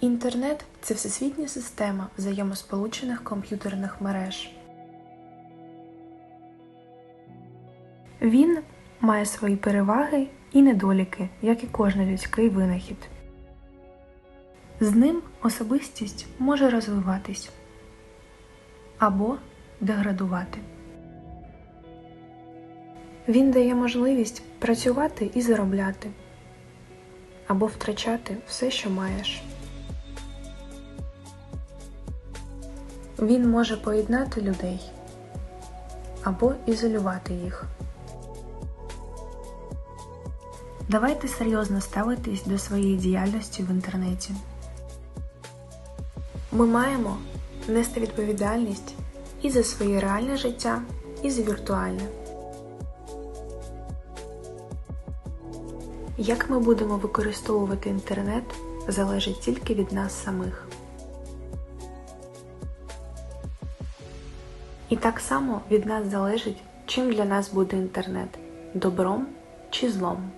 Інтернет це всесвітня система взаємосполучених комп'ютерних мереж. Він має свої переваги і недоліки, як і кожен людський винахід. З ним особистість може розвиватись або деградувати. Він дає можливість працювати і заробляти, або втрачати все, що маєш. Він може поєднати людей або ізолювати їх. Давайте серйозно ставитись до своєї діяльності в інтернеті. Ми маємо нести відповідальність і за своє реальне життя, і за віртуальне. Як ми будемо використовувати інтернет, залежить тільки від нас самих. І так само від нас залежить, чим для нас буде інтернет добром чи злом.